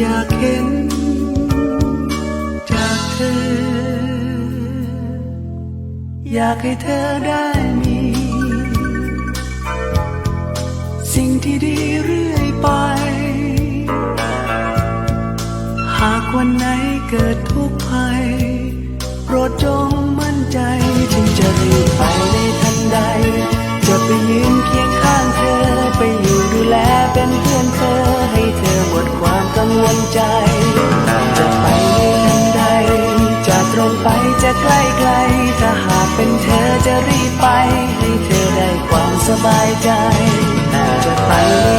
อยากเห็นจากเธอ อยากให้เธอได้มี สิ่งที่ดีเรื่อยไป หากวันไหนเกิดทุกข์ภัยโปรดจงมั่นใจจึงจะรีบไปในทันใด จะไปยืนเคียง บายใจจะไป